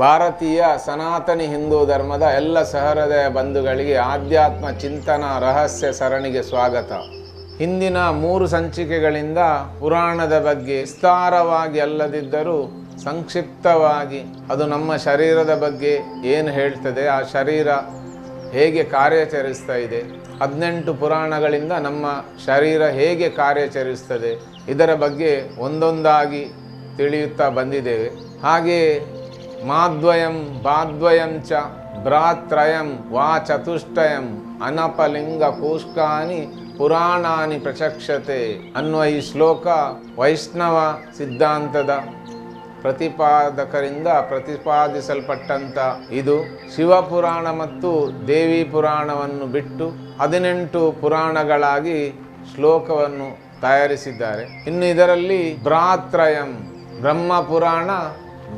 ಭಾರತೀಯ ಸನಾತನಿ ಹಿಂದೂ ಧರ್ಮದ ಎಲ್ಲ ಸಹೃದಯ ಬಂಧುಗಳಿಗೆ ಆಧ್ಯಾತ್ಮ ಚಿಂತನ ರಹಸ್ಯ ಸರಣಿಗೆ ಸ್ವಾಗತ. ಹಿಂದಿನ ಮೂರು ಸಂಚಿಕೆಗಳಿಂದ ಪುರಾಣದ ಬಗ್ಗೆ ವಿಸ್ತಾರವಾಗಿ ಅಲ್ಲದಿದ್ದರೂ ಸಂಕ್ಷಿಪ್ತವಾಗಿ ಅದು ನಮ್ಮ ಶರೀರದ ಬಗ್ಗೆ ಏನು ಹೇಳ್ತದೆ, ಆ ಶರೀರ ಹೇಗೆ ಕಾರ್ಯಾಚರಿಸ್ತಾ ಇದೆ, ಹದಿನೆಂಟು ಪುರಾಣಗಳಿಂದ ನಮ್ಮ ಶರೀರ ಹೇಗೆ ಕಾರ್ಯಾಚರಿಸ್ತದೆ, ಇದರ ಬಗ್ಗೆ ಒಂದೊಂದಾಗಿ ತಿಳಿಯುತ್ತಾ ಬಂದಿದ್ದೇವೆ. ಹಾಗೆ ಮಾದ್ವಯಂ ಬಾದ್ವಯಂ ಚ ಭ್ರಾತ್ರಯಂ ವಾ ಚತುಷ್ಟಯಂ ಅನಪಲಿಂಗ ಕೂಷ್ಕಾನಿ ಪುರಾಣಾನಿ ಪ್ರಚಕ್ಷತೆ ಅನ್ನುವ ಈ ಶ್ಲೋಕ ವೈಷ್ಣವ ಸಿದ್ಧಾಂತದ ಪ್ರತಿಪಾದಕರಿಂದ ಪ್ರತಿಪಾದಿಸಲ್ಪಟ್ಟಂಥ ಇದು ಶಿವಪುರಾಣ ಮತ್ತು ದೇವಿ ಪುರಾಣವನ್ನು ಬಿಟ್ಟು ಹದಿನೆಂಟು ಪುರಾಣಗಳಾಗಿ ಶ್ಲೋಕವನ್ನು ತಯಾರಿಸಿದ್ದಾರೆ. ಇನ್ನು ಇದರಲ್ಲಿ ಭ್ರಾತ್ರಯಂ ಬ್ರಹ್ಮ ಪುರಾಣ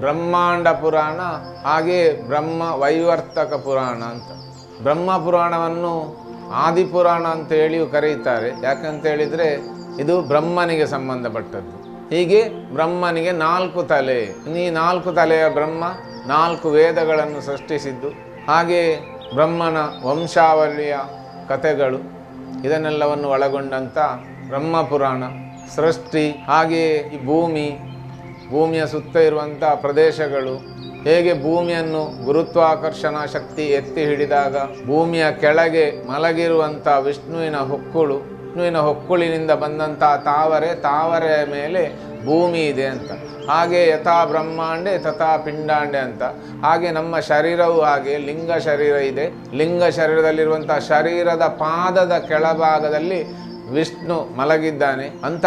ಬ್ರಹ್ಮಾಂಡ ಪುರಾಣ, ಹಾಗೆ ಬ್ರಹ್ಮ ವೈವರ್ತಕ ಪುರಾಣ ಅಂತ. ಬ್ರಹ್ಮ ಪುರಾಣವನ್ನು ಆದಿಪುರಾಣ ಅಂತ ಹೇಳಿಯೂ ಕರೆಯುತ್ತಾರೆ ಯಾಕಂತ ಹೇಳಿದರೆ ಇದು ಬ್ರಹ್ಮನಿಗೆ ಸಂಬಂಧಪಟ್ಟದ್ದು. ಹೀಗೆ ಬ್ರಹ್ಮನಿಗೆ ನಾಲ್ಕು ತಲೆ. ಈ ನಾಲ್ಕು ತಲೆಯ ಬ್ರಹ್ಮ ನಾಲ್ಕು ವೇದಗಳನ್ನು ಸೃಷ್ಟಿಸಿದ್ದು. ಹಾಗೆ ಬ್ರಹ್ಮನ ವಂಶಾವಳಿಯ ಕಥೆಗಳು ಇದನ್ನೆಲ್ಲವನ್ನು ಒಳಗೊಂಡಂಥ ಬ್ರಹ್ಮ ಪುರಾಣ, ಸೃಷ್ಟಿ ಹಾಗೆಯೇ ಈ ಭೂಮಿ ಭೂಮಿಯ ಸುತ್ತ ಇರುವಂಥ ಪ್ರದೇಶಗಳು ಹೇಗೆ ಭೂಮಿಯನ್ನು ಗುರುತ್ವಾಕರ್ಷಣ ಶಕ್ತಿ ಎತ್ತಿ ಹಿಡಿದಾಗ ಭೂಮಿಯ ಕೆಳಗೆ ಮಲಗಿರುವಂಥ ವಿಷ್ಣುವಿನ ಹೊಕ್ಕುಳು, ವಿಷ್ಣುವಿನ ಹೊಕ್ಕುಳಿನಿಂದ ಬಂದಂಥ ತಾವರೆ, ತಾವರೆಯ ಮೇಲೆ ಭೂಮಿ ಇದೆ ಅಂತ. ಹಾಗೆ ಯಥಾ ಬ್ರಹ್ಮಾಂಡೆ, ತಥಾ ಪಿಂಡಾಂಡೆ ಅಂತ. ಹಾಗೆ ನಮ್ಮ ಶರೀರವು ಹಾಗೆ, ಲಿಂಗ ಶರೀರ ಇದೆ. ಲಿಂಗ ಶರೀರದಲ್ಲಿರುವಂಥ ಶರೀರದ ಪಾದದ ಕೆಳಭಾಗದಲ್ಲಿ ವಿಷ್ಣು ಮಲಗಿದ್ದಾನೆ. ಅಂತ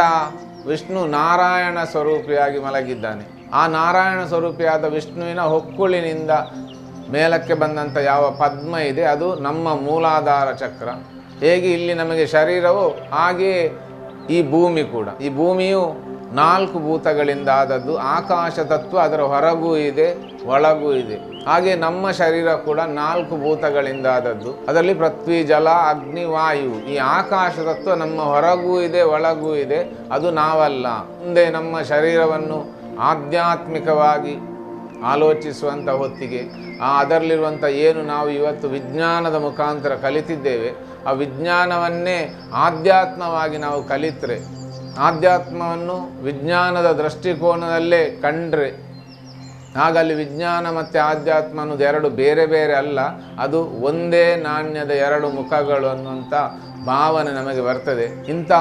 ವಿಷ್ಣು ನಾರಾಯಣ ಸ್ವರೂಪಿಯಾಗಿ ಮಲಗಿದ್ದಾನೆ. ಆ ನಾರಾಯಣ ಸ್ವರೂಪಿಯಾದ ವಿಷ್ಣುವಿನ ಹೊಕ್ಕುಳಿನಿಂದ ಮೇಲಕ್ಕೆ ಬಂದಂಥ ಯಾವ ಪದ್ಮ ಇದೆ, ಅದು ನಮ್ಮ ಮೂಲಾಧಾರ ಚಕ್ರ. ಹೇಗೆ ಇಲ್ಲಿ ನಮಗೆ ಶರೀರವು ಹಾಗೆಯೇ ಈ ಭೂಮಿ ಕೂಡ. ಈ ಭೂಮಿಯು ನಾಲ್ಕು ಭೂತಗಳಿಂದ ಆದದ್ದು ಆಕಾಶ ತತ್ವ ಅದರ ಹೊರಗೂ ಇದೆ, ಒಳಗೂ ಇದೆ. ಹಾಗೆ ನಮ್ಮ ಶರೀರ ಕೂಡ ನಾಲ್ಕು ಭೂತಗಳಿಂದ ಆದದ್ದು ಅದರಲ್ಲಿ ಪೃಥ್ವಿ, ಜಲ, ಅಗ್ನಿ, ವಾಯು. ಈ ಆಕಾಶ ತತ್ವ ನಮ್ಮ ಹೊರಗೂ ಇದೆ, ಒಳಗೂ ಇದೆ. ಅದು ನಾವಲ್ಲ. ಮುಂದೆ ನಮ್ಮ ಶರೀರವನ್ನು ಆಧ್ಯಾತ್ಮಿಕವಾಗಿ ಆಲೋಚಿಸುವಂಥ ಹೊತ್ತಿಗೆ, ಆ ಅದರಲ್ಲಿರುವಂಥ ಏನು ನಾವು ಇವತ್ತು ವಿಜ್ಞಾನದ ಮುಖಾಂತರ ಕಲಿತಿದ್ದೇವೆ, ಆ ವಿಜ್ಞಾನವನ್ನೇ ಆಧ್ಯಾತ್ಮವಾಗಿ ನಾವು ಕಲಿತರೆ ಆಧ್ಯಾತ್ಮವನ್ನು ವಿಜ್ಞಾನದ ದೃಷ್ಟಿಕೋನದಲ್ಲೇ ಕಂಡ್ರೆ ಆಗ ವಿಜ್ಞಾನ ಮತ್ತು ಆಧ್ಯಾತ್ಮ ಅನ್ನೋದು ಎರಡು ಬೇರೆ ಬೇರೆ ಅಲ್ಲ, ಅದು ಒಂದೇ ನಾಣ್ಯದ ಎರಡು ಮುಖಗಳು ಅನ್ನುವಂಥ ಭಾವನೆ ನಮಗೆ ಬರ್ತದೆ. ಇಂಥ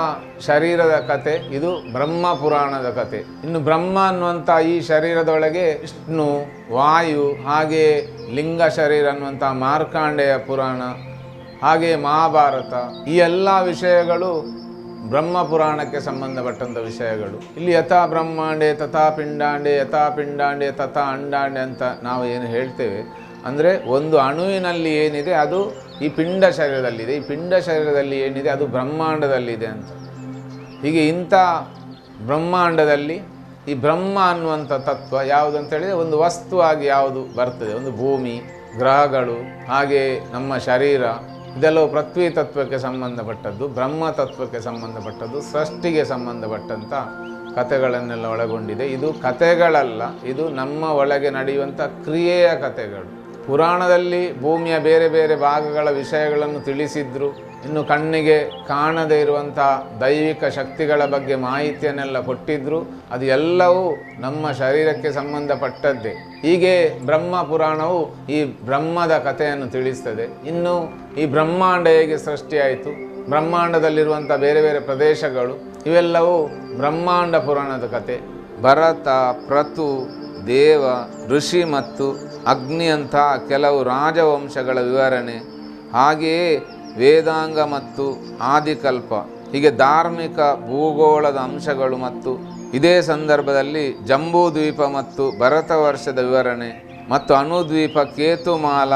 ಶರೀರದ ಕತೆ, ಇದು ಬ್ರಹ್ಮ ಪುರಾಣದ ಕತೆ. ಇನ್ನು ಬ್ರಹ್ಮ ಅನ್ನುವಂಥ ಈ ಶರೀರದೊಳಗೆ ವಿಷ್ಣು, ವಾಯು, ಹಾಗೆ ಲಿಂಗ ಶರೀರ ಅನ್ನುವಂಥ ಮಾರ್ಕಾಂಡೆಯ ಪುರಾಣ, ಹಾಗೆ ಮಹಾಭಾರತ, ಈ ಎಲ್ಲ ವಿಷಯಗಳು ಬ್ರಹ್ಮ ಪುರಾಣಕ್ಕೆ ಸಂಬಂಧಪಟ್ಟಂಥ ವಿಷಯಗಳು. ಇಲ್ಲಿ ಯಥಾ ಬ್ರಹ್ಮಾಂಡೆ, ತಥಾ ಪಿಂಡಾಂಡೆ, ಯಥಾ ಪಿಂಡಾಂಡೆ, ತಥಾ ಅಂಡಾಂಡೆ ಅಂತ ನಾವು ಏನು ಹೇಳ್ತೇವೆ. ಅಂದರೆ ಒಂದು ಅಣುವಿನಲ್ಲಿ ಏನಿದೆ ಅದು ಈ ಪಿಂಡ ಶರೀರದಲ್ಲಿದೆ. ಈ ಪಿಂಡ ಶರೀರದಲ್ಲಿ ಏನಿದೆ ಅದು ಬ್ರಹ್ಮಾಂಡದಲ್ಲಿದೆ ಅಂತ. ಹೀಗೆ ಇಂಥ ಬ್ರಹ್ಮಾಂಡದಲ್ಲಿ ಈ ಬ್ರಹ್ಮ ಅನ್ನುವಂಥ ತತ್ವ ಯಾವುದು ಅಂತ ಹೇಳಿದರೆ ಒಂದು ವಸ್ತುವಾಗಿ ಯಾವುದು ಬರ್ತದೆ. ಒಂದು ಭೂಮಿ, ಗ್ರಹಗಳು, ಹಾಗೆ ನಮ್ಮ ಶರೀರ ಇದೆಲ್ಲವೂ ಪೃಥ್ವಿ ತತ್ವಕ್ಕೆ ಸಂಬಂಧಪಟ್ಟದ್ದು, ಬ್ರಹ್ಮ ತತ್ವಕ್ಕೆ ಸಂಬಂಧಪಟ್ಟದ್ದು, ಸೃಷ್ಟಿಗೆ ಸಂಬಂಧಪಟ್ಟಂಥ ಕಥೆಗಳನ್ನೆಲ್ಲ ಒಳಗೊಂಡಿದೆ. ಇದು ಕಥೆಗಳಲ್ಲ, ಇದು ನಮ್ಮ ಒಳಗೆ ನಡೆಯುವಂಥ ಕ್ರಿಯೆಯ ಕಥೆಗಳು. ಪುರಾಣದಲ್ಲಿ ಭೂಮಿಯ ಬೇರೆ ಬೇರೆ ಭಾಗಗಳ ವಿಷಯಗಳನ್ನು ತಿಳಿಸಿದ್ರು. ಇನ್ನು ಕಣ್ಣಿಗೆ ಕಾಣದೇ ಇರುವಂಥ ದೈವಿಕ ಶಕ್ತಿಗಳ ಬಗ್ಗೆ ಮಾಹಿತಿಯನ್ನೆಲ್ಲ ಕೊಟ್ಟಿದ್ರು. ಅದು ಎಲ್ಲವೂ ನಮ್ಮ ಶರೀರಕ್ಕೆ ಸಂಬಂಧಪಟ್ಟದ್ದೇ. ಹೀಗೆ ಬ್ರಹ್ಮ ಪುರಾಣವು ಈ ಬ್ರಹ್ಮದ ಕಥೆಯನ್ನು ತಿಳಿಸ್ತದೆ. ಇನ್ನು ಈ ಬ್ರಹ್ಮಾಂಡ ಹೇಗೆ ಸೃಷ್ಟಿಯಾಯಿತು, ಬ್ರಹ್ಮಾಂಡದಲ್ಲಿರುವಂಥ ಬೇರೆ ಬೇರೆ ಪ್ರದೇಶಗಳು, ಇವೆಲ್ಲವೂ ಬ್ರಹ್ಮಾಂಡ ಪುರಾಣದ ಕತೆ ಭರತ, ಪ್ರತು, ದೇವ, ಋಷಿ ಮತ್ತು ಅಗ್ನಿಯಂಥ ಕೆಲವು ರಾಜವಂಶಗಳ ವಿವರಣೆ. ಹಾಗೆಯೇ ವೇದಾಂಗ ಮತ್ತು ಆದಿಕಲ್ಪ, ಹೀಗೆ ಧಾರ್ಮಿಕ ಭೂಗೋಳದ ಅಂಶಗಳು ಮತ್ತು ಇದೇ ಸಂದರ್ಭದಲ್ಲಿ ಜಂಬೂ ದ್ವೀಪ ಮತ್ತು ಭರತ ವರ್ಷದ ವಿವರಣೆ ಮತ್ತು ಅಣುದ್ವೀಪ ಕೇತುಮಾಲ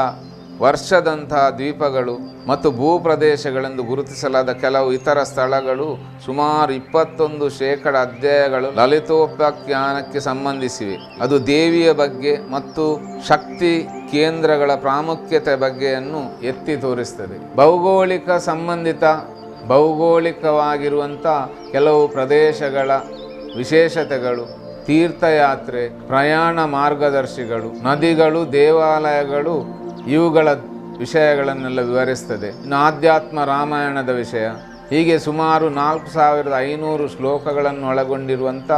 ವರ್ಷದಂತಹ ದ್ವೀಪಗಳು ಮತ್ತು ಭೂಪ್ರದೇಶಗಳೆಂದು ಗುರುತಿಸಲಾದ ಕೆಲವು ಇತರ ಸ್ಥಳಗಳು ಸುಮಾರು ಇಪ್ಪತ್ತೊಂದು ಶೇಕಡ ಅಧ್ಯಾಯಗಳು ಲಲಿತೋಪಾಖ್ಯಾನಕ್ಕೆ ಸಂಬಂಧಿಸಿವೆ. ಅದು ದೇವಿಯ ಬಗ್ಗೆ ಮತ್ತು ಶಕ್ತಿ ಕೇಂದ್ರಗಳ ಪ್ರಾಮುಖ್ಯತೆ ಬಗ್ಗೆಯನ್ನು ಎತ್ತಿ ತೋರಿಸ್ತದೆ. ಭೌಗೋಳಿಕ ಸಂಬಂಧಿತ, ಭೌಗೋಳಿಕವಾಗಿರುವಂಥ ಕೆಲವು ಪ್ರದೇಶಗಳ ವಿಶೇಷತೆಗಳು, ತೀರ್ಥಯಾತ್ರೆ, ಪ್ರಯಾಣ ಮಾರ್ಗದರ್ಶಿಗಳು, ನದಿಗಳು, ದೇವಾಲಯಗಳು, ಇವುಗಳ ವಿಷಯಗಳನ್ನೆಲ್ಲ ವಿವರಿಸ್ತದೆ. ಇನ್ನು ಆಧ್ಯಾತ್ಮ ರಾಮಾಯಣದ ವಿಷಯ, ಹೀಗೆ ಸುಮಾರು ನಾಲ್ಕು ಸಾವಿರದ ಐನೂರು ಶ್ಲೋಕಗಳನ್ನು ಒಳಗೊಂಡಿರುವಂಥ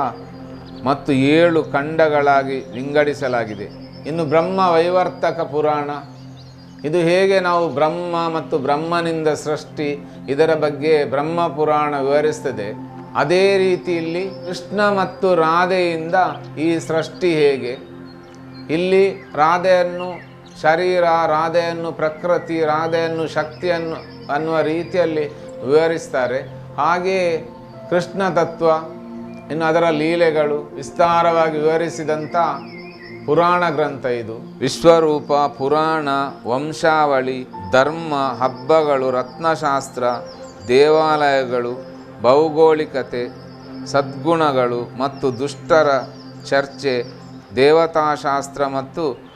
ಮತ್ತು ಏಳು ಖಂಡಗಳಾಗಿ ವಿಂಗಡಿಸಲಾಗಿದೆ. ಇನ್ನು ಬ್ರಹ್ಮ ವೈವರ್ತಕ ಪುರಾಣ. ಇದು ಹೇಗೆ ನಾವು ಬ್ರಹ್ಮ ಮತ್ತು ಬ್ರಹ್ಮನಿಂದ ಸೃಷ್ಟಿ ಇದರ ಬಗ್ಗೆ ಬ್ರಹ್ಮ ಪುರಾಣ ವಿವರಿಸ್ತದೆ. ಅದೇ ರೀತಿಯಲ್ಲಿ ಕೃಷ್ಣ ಮತ್ತು ರಾಧೆಯಿಂದ ಈ ಸೃಷ್ಟಿ ಹೇಗೆ? ಇಲ್ಲಿ ರಾಧೆಯನ್ನು, ಶರೀರ ರಾಧೆಯನ್ನು, ಪ್ರಕೃತಿ ರಾಧೆಯನ್ನು, ಶಕ್ತಿಯನ್ನು ಅನ್ನುವ ರೀತಿಯಲ್ಲಿ ವಿವರಿಸ್ತಾರೆ. ಹಾಗೆಯೇ ಕೃಷ್ಣ ತತ್ವ ಇನ್ನು ಅದರ ಲೀಲೆಗಳು ವಿಸ್ತಾರವಾಗಿ ವಿವರಿಸಿದಂಥ ಪುರಾಣ ಗ್ರಂಥ ಇದು. ವಿಶ್ವರೂಪ ಪುರಾಣ ವಂಶಾವಳಿ ಧರ್ಮ ಹಬ್ಬಗಳು ರತ್ನಶಾಸ್ತ್ರ ದೇವಾಲಯಗಳು ಭೌಗೋಳಿಕತೆ ಸದ್ಗುಣಗಳು ಮತ್ತು ದುಷ್ಟರ ಚರ್ಚೆ ದೇವತಾಶಾಸ್ತ್ರ ಮತ್ತು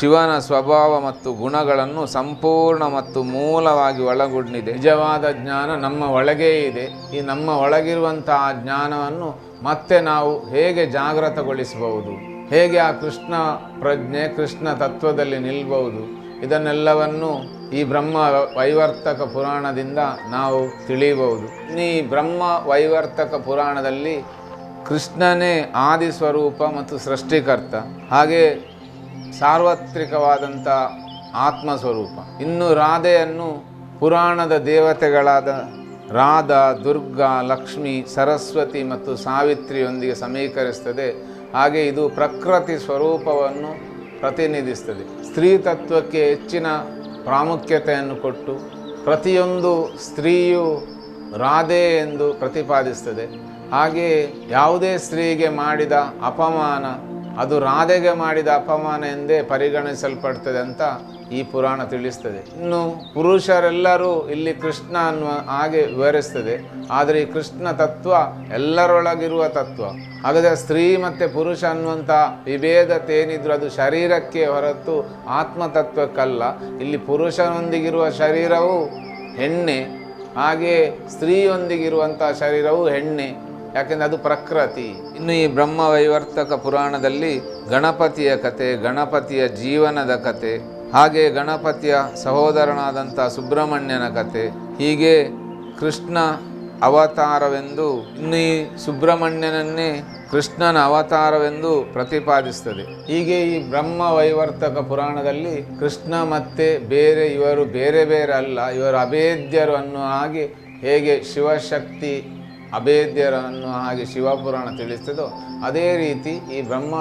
ಶಿವನ ಸ್ವಭಾವ ಮತ್ತು ಗುಣಗಳನ್ನು ಸಂಪೂರ್ಣ ಮತ್ತು ಮೂಲವಾಗಿ ಒಳಗೊಂಡಿದೆ. ನಿಜವಾದ ಜ್ಞಾನ ನಮ್ಮ ಒಳಗೇ ಇದೆ. ಈ ನಮ್ಮ ಒಳಗಿರುವಂತಹ ಜ್ಞಾನವನ್ನು ಮತ್ತೆ ನಾವು ಹೇಗೆ ಜಾಗೃತಗೊಳಿಸಬಹುದು? ಹೇಗೆ ಆ ಕೃಷ್ಣ ಪ್ರಜ್ಞೆ, ಕೃಷ್ಣ ತತ್ವದಲ್ಲಿ ನಿಲ್ಬಹುದು? ಇದನ್ನೆಲ್ಲವನ್ನು ಈ ಬ್ರಹ್ಮ ವೈವರ್ತಕ ಪುರಾಣದಿಂದ ನಾವು ತಿಳಿಯಬಹುದು. ಈ ಬ್ರಹ್ಮ ವೈವರ್ತಕ ಪುರಾಣದಲ್ಲಿ ಕೃಷ್ಣನೇ ಆದಿ ಸ್ವರೂಪ ಮತ್ತು ಸೃಷ್ಟಿಕರ್ತ, ಹಾಗೆ ಸಾರ್ವತ್ರಿಕವಾದಂಥ ಆತ್ಮ ಸ್ವರೂಪ ಇನ್ನು ರಾಧೆಯನ್ನು ಪುರಾಣದ ದೇವತೆಗಳಾದ ರಾಧ, ದುರ್ಗಾ, ಲಕ್ಷ್ಮಿ, ಸರಸ್ವತಿ ಮತ್ತು ಸಾವಿತ್ರಿಯೊಂದಿಗೆ ಸಮೀಕರಿಸ್ತದೆ. ಹಾಗೆ ಇದು ಪ್ರಕೃತಿ ಸ್ವರೂಪವನ್ನು ಪ್ರತಿನಿಧಿಸ್ತದೆ. ಸ್ತ್ರೀ ತತ್ವಕ್ಕೆ ಹೆಚ್ಚಿನ ಪ್ರಾಮುಖ್ಯತೆಯನ್ನು ಕೊಟ್ಟು ಪ್ರತಿಯೊಂದು ಸ್ತ್ರೀಯು ರಾಧೆ ಎಂದು ಪ್ರತಿಪಾದಿಸ್ತದೆ. ಹಾಗೆಯೇ ಯಾವುದೇ ಸ್ತ್ರೀಗೆ ಮಾಡಿದ ಅಪಮಾನ ಅದು ರಾಧೆಗೆ ಮಾಡಿದ ಅಪಮಾನ ಎಂದೇ ಪರಿಗಣಿಸಲ್ಪಡ್ತದೆ ಅಂತ ಈ ಪುರಾಣ ತಿಳಿಸ್ತದೆ. ಇನ್ನು ಪುರುಷರೆಲ್ಲರೂ ಇಲ್ಲಿ ಕೃಷ್ಣ ಅನ್ನುವ ಹಾಗೆ ವಿವರಿಸ್ತದೆ. ಆದರೆ ಈ ಕೃಷ್ಣ ತತ್ವ ಎಲ್ಲರೊಳಗಿರುವ ತತ್ವ. ಹಾಗಾದರೆ ಸ್ತ್ರೀ ಮತ್ತು ಪುರುಷ ಅನ್ನುವಂಥ ವಿಭೇದತೆ ಏನಿದ್ರು ಅದು ಶರೀರಕ್ಕೆ ಹೊರತು ಆತ್ಮತತ್ವಕ್ಕಲ್ಲ. ಇಲ್ಲಿ ಪುರುಷನೊಂದಿಗಿರುವ ಶರೀರವು ಹೆಣ್ಣೆ ಹಾಗೆ ಸ್ತ್ರೀಯೊಂದಿಗಿರುವಂಥ ಶರೀರವು ಹೆಣ್ಣೆ. ಯಾಕೆಂದ್ರೆ ಅದು ಪ್ರಕೃತಿ. ಇನ್ನು ಈ ಬ್ರಹ್ಮ ವೈವರ್ತಕ ಪುರಾಣದಲ್ಲಿ ಗಣಪತಿಯ ಕತೆ, ಗಣಪತಿಯ ಜೀವನದ ಕತೆ, ಹಾಗೆ ಗಣಪತಿಯ ಸಹೋದರನಾದಂಥ ಸುಬ್ರಹ್ಮಣ್ಯನ ಕತೆ, ಹೀಗೆ ಕೃಷ್ಣ ಅವತಾರವೆಂದು ಇನ್ನು ಈ ಸುಬ್ರಹ್ಮಣ್ಯನನ್ನೇ ಕೃಷ್ಣನ ಅವತಾರವೆಂದು ಪ್ರತಿಪಾದಿಸ್ತದೆ. ಹೀಗೆ ಈ ಬ್ರಹ್ಮ ವೈವರ್ತಕ ಪುರಾಣದಲ್ಲಿ ಕೃಷ್ಣ ಮತ್ತೆ ಬೇರೆ ಇವರು ಬೇರೆ ಬೇರೆ ಅಲ್ಲ, ಇವರು ಅಭೇದ್ಯರು ಅನ್ನುವ ಹಾಗೆ ಹೇಗೆ ಶಿವಶಕ್ತಿ ಅಭೇದ್ಯರು ಅನ್ನುವ ಹಾಗೆ ಶಿವಪುರಾಣ ತಿಳಿಸ್ತದೋ, ಅದೇ ರೀತಿ ಈ ಬ್ರಹ್ಮ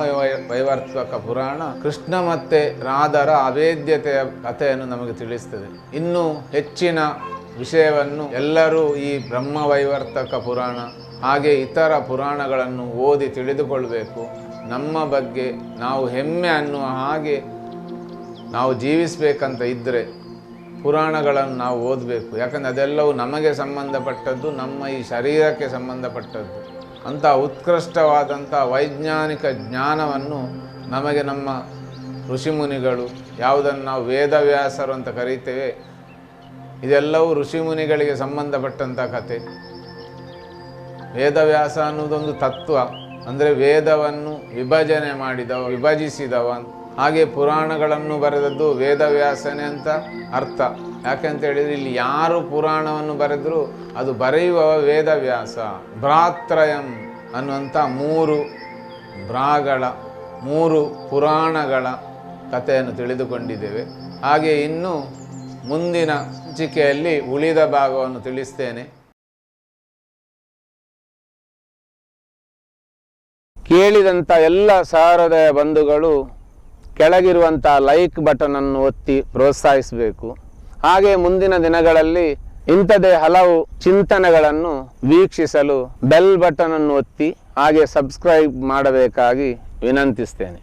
ವೈವರ್ತಕ ಪುರಾಣ ಕೃಷ್ಣ ಮತ್ತೆ ರಾಧರ ಅಭೇದ್ಯತೆಯ ಕಥೆಯನ್ನು ನಮಗೆ ತಿಳಿಸ್ತದೆ. ಇನ್ನು ಹೆಚ್ಚಿನ ವಿಷಯವನ್ನು ಎಲ್ಲರೂ ಈ ಬ್ರಹ್ಮ ವೈವರ್ತಕ ಪುರಾಣ, ಹಾಗೆ ಇತರ ಪುರಾಣಗಳನ್ನು ಓದಿ ತಿಳಿದುಕೊಳ್ಳಬೇಕು ನಮ್ಮ ಬಗ್ಗೆ ನಾವು ಹೆಮ್ಮೆ ಅನ್ನುವ ಹಾಗೆ ನಾವು ಜೀವಿಸಬೇಕಂತ ಇದ್ದರೆ ಪುರಾಣಗಳನ್ನು ನಾವು ಓದಬೇಕು. ಯಾಕಂದರೆ ಅದೆಲ್ಲವೂ ನಮಗೆ ಸಂಬಂಧಪಟ್ಟದ್ದು, ನಮ್ಮ ಈ ಶರೀರಕ್ಕೆ ಸಂಬಂಧಪಟ್ಟದ್ದು. ಅಂಥ ಉತ್ಕೃಷ್ಟವಾದಂಥ ವೈಜ್ಞಾನಿಕ ಜ್ಞಾನವನ್ನು ನಮಗೆ ನಮ್ಮ ಋಷಿಮುನಿಗಳು, ಯಾವುದನ್ನು ನಾವು ವೇದವ್ಯಾಸರು ಅಂತ ಕರೀತೇವೆ, ಇದೆಲ್ಲವೂ ಋಷಿಮುನಿಗಳಿಗೆ ಸಂಬಂಧಪಟ್ಟಂಥ ಕತೆ ವೇದವ್ಯಾಸ ಅನ್ನೋದೊಂದು ತತ್ವ. ಅಂದರೆ ವೇದವನ್ನು ವಿಭಜನೆ ಮಾಡಿದವ, ವಿಭಜಿಸಿದವ ಹಾಗೆ ಪುರಾಣಗಳನ್ನು ಬರೆದದ್ದು ವೇದವ್ಯಾಸನೆ ಅಂತ ಅರ್ಥ. ಯಾಕೆಂತ ಹೇಳಿದರೆ ಇಲ್ಲಿ ಯಾರು ಪುರಾಣವನ್ನು ಬರೆದರೂ ಅದು ಬರೆಯುವ ವೇದವ್ಯಾಸ. ಭ್ರಾತ್ರಯಂ ಅನ್ನುವಂಥ ಮೂರು ಭ್ರಾಗಳ, ಮೂರು ಪುರಾಣಗಳ ಕಥೆಯನ್ನು ತಿಳಿದುಕೊಂಡಿದ್ದೇವೆ. ಹಾಗೆ ಇನ್ನು ಮುಂದಿನ ಸಂಚಿಕೆಯಲ್ಲಿ ಉಳಿದ ಭಾಗವನ್ನು ತಿಳಿಸ್ತೇನೆ. ಕೇಳಿದಂಥ ಎಲ್ಲ ಸಹೃದಯ ಬಂಧುಗಳು ಕೆಳಗಿರುವಂಥ ಲೈಕ್ ಬಟನನ್ನು ಒತ್ತಿ ಪ್ರೋತ್ಸಾಹಿಸಬೇಕು. ಹಾಗೆ ಮುಂದಿನ ದಿನಗಳಲ್ಲಿ ಇಂಥದೇ ಹಲವು ಚಿಂತನೆಗಳನ್ನು ವೀಕ್ಷಿಸಲು ಬೆಲ್ ಬಟನನ್ನು ಒತ್ತಿ ಹಾಗೆ ಸಬ್ಸ್ಕ್ರೈಬ್ ಮಾಡಬೇಕಾಗಿ ವಿನಂತಿಸ್ತೇನೆ.